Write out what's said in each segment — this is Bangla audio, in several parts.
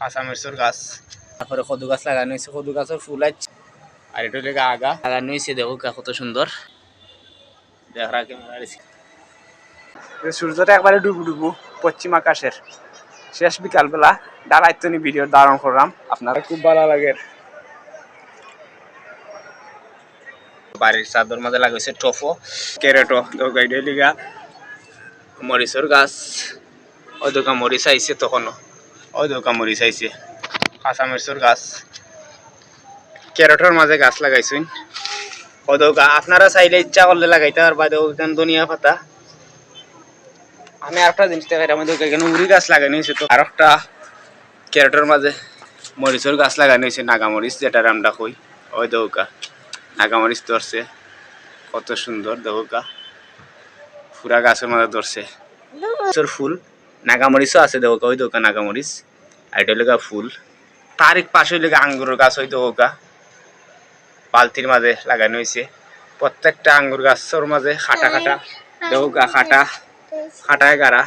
কাঁচা মরিচের গাছ। তারপরে কদু গাছ লাগানো হয়েছে। কদু গাছের ফুল আছে আর এটা হলে আগা লাগানো হয়েছে দেখো কত সুন্দর। দেখা ক্যামেরা সূর্যটা একবারে ডুবু ডুবু পশ্চিম আকাশের। শেষ বিকালবেলা দাঁড়াইতনি ভিডিও ধারণ করলাম আপনারা খুব ভালো লাগে। বাড়ির চাদর মাঝে লাগাইছে টফো ক্যারেটো গাইডে লিগা মরিচের গাছ। ওই দোকান মরিচ আইছে তখনও ওই দোকান মরিচ আইছে কাঁচা মরিচের গাছ। ক্যারেটের মাঝে গাছ লাগাইছুন ওই দোকান আপনারা চাইলে ইচ্ছা করলে লাগাইতে পারবা দোকান ধনিয়া পাতা। আমি আরেকটা জিনিস দেখাই উড়ি গাছ লাগানো হয়েছে তো। আর একটা ক্যারেটের মাঝে মরিচের গাছ লাগানো হয়েছে নাগামরিচ যেটা আমরা কই। ওই দৌকা নাগামরিচ ধরছে। কত সুন্দর দৌকা পুরা গাছের মাঝে ধরছে। ফুল। নাগামরিচও আছে দৌকা ওই দৌকা নাগামরিচ, আর এটা লেগা ফুল। তার এক পাশে লেগা আঙ্গুরের গাছ, ওই দৌকা বালতির মাঝে লাগানো হয়েছে প্রত্যেকটা আঙ্গুর গাছের মাঝে খাটা খাটা। দৌকা খাটা। খাটায় গাড়া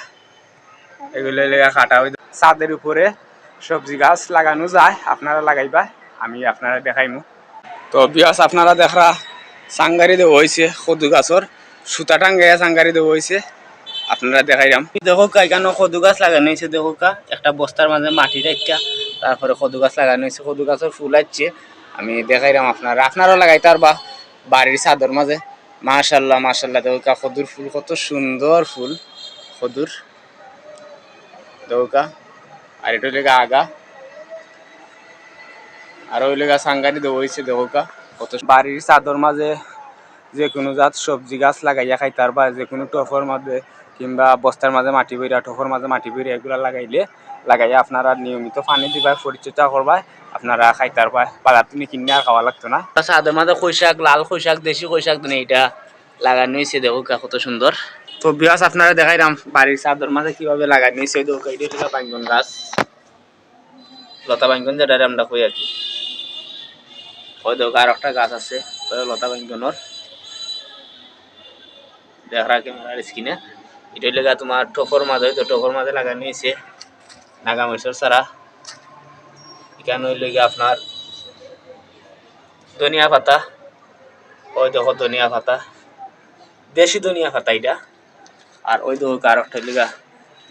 এগুলো লেগা খাটা। ওই ছাদের উপরে সবজি গাছ লাগানো যায়। আপনারা লাগাইবা, আমি আপনারা দেখাইমু। তো বিয়াস আপনারা দেখরা, সাংগারি দেওয়া হয়েছে কদু গাছর। সুতা টাঙ্গাইয়া সাংগারি দেওয়া হয়েছে আপনারা দেখাইলাম দেখো কা এখানে কদু গাছ লাগানো হয়েছে, দেখো কা। একটা বস্তার মাঝে মাটি রাখা তারপরে কদু গাছ লাগানো হয়েছে, কদু গাছের ফুল আসছে। আমি দেখাইলাম আপনারা। আপনারাও লাগাইতে পারবা বাড়ির ছাদর মাঝে। মাশাল্লাহ মাশাল্লাহ, দেখো কা, কদুর ফুল কত সুন্দর ফুল। কদুর। দেখো কা, আর এটা লেগা আগা আর ওই লেগা সাংগারি দেওয়া হয়েছে দেখো কা, কত বাড়ির চাদর মাঝে যে কোনো জাত সবজি গাছ লাগাইয়া খাইতার বা যে কোনো টফর মাঝে কিংবা বস্তার মাঝে মাটি বইরা টফর মাঝে মাটি বইরা এগুলা লাগাইলে লাগাইয়া আপনারা নিয়মিত পানি দিবা পরিচর্যা করবা আপনারা খাইতার পায় বাজার তুমি কিনে আর খাওয়া লাগতো না। চাদর মাঝে খৈশাক লাল খৈশাক দেশি খৈশাক তুমি এটা লাগানো হয়েছে দেখো কত সুন্দর। তো বিয়াস আপনারা দেখাইলাম বাড়ির চাদর মাঝে কীভাবে লাগানো হয়েছে দেখো এটা বাঙ্গন গাছ। লতা বাঙ্গন যেটা আমরা কই আর কি ওই দেখো আর একটা গাছ আছে লতা বাঙ্গনের দেখা ক্যামেরার স্ক্রিনে এটা লেগা তোমার টফর মাঝে তো টফর মাঝে লাগানো হয়েছে নাগা মরিচের সারা এখানে ওই লেগে আপনার ধনিয়া পাতা। ওই দেখো ধনিয়া পাতা। দেশি ধনিয়া পাতা এটা আর ওই দেখো আর একটা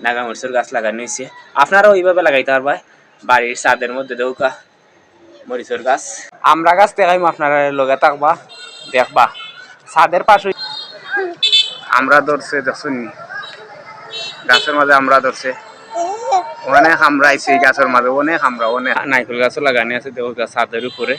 নাগা মরিচের গাছ লাগানো হয়েছে আপনারা ওইভাবে লাগাইতে পারবা বাড়ির ছাদের মধ্যে দেখুকা মরিচের গাছ। আমরা গাছ দেখাইম আপনারা লগে থাকবা। দেখবা। ছাদের পাশে আমরা ধরছে দেখুন গাছের মাঝে আমরা ধরছে। অনেক আমরা আইসি গাছের মাঝে, অনেক আমরা, অনেক। নাইকুল গাছও লাগানি আছে, দেখো গাছ ছাদের উপরে।